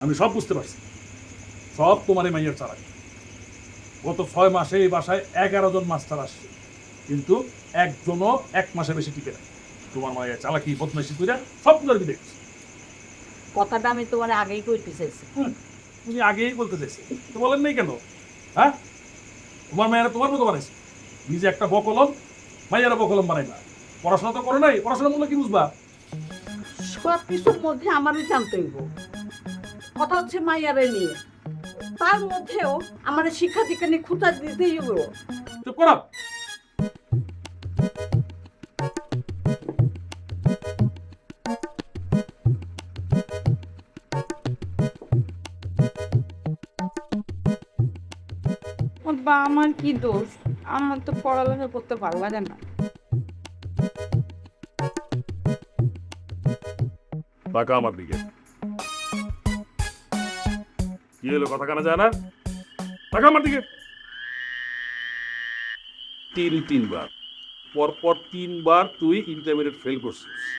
আমি সব বুঝতে পারছি। সব তোমার এই মাইয়ের চালাকি। গত ছয় মাসে এই বাসায় এগারো জন মাস্টার আসছে। কিন্তু একজনও এক মাসে বেশি টিকে না। তোমার মায়ের চালাকি বদমাইশি করে সব তুমি দেখছি। কথাটা আমি তোমার আগেই কইতে চাইছি। তুমি আগেই বলতে চাইছি। তো বলেন নাই কেন? হ্যাঁ? তোমার মায়েরা তোমার মতো বানাইছে। নিজে একটা বকলম মাইয়ারা বকলম বানাই না। পড়াশোনা তো করো নাই পড়াশোনা মূল্য কি বুঝবা? সব কিছুর মধ্যে আমারই জানতে হইব। কথা হচ্ছে মাইয়ারে নিয়ে। তার মধ্যেও আমার শিক্ষা দীক্ষা নিয়ে খুঁটা দিতেই হইব চুপ করো। বা আমার কি দোষ? আমার তো পড়ালেখা করতে ভালো লাগে না। টাকা আমার দিকে। কি হলো, কথা কানা যায় না? টাকা আমার দিকে। তিন, তিনবার। পরপর তিনবার তুই ইন্টারমিডিয়েট ফেল করছিস।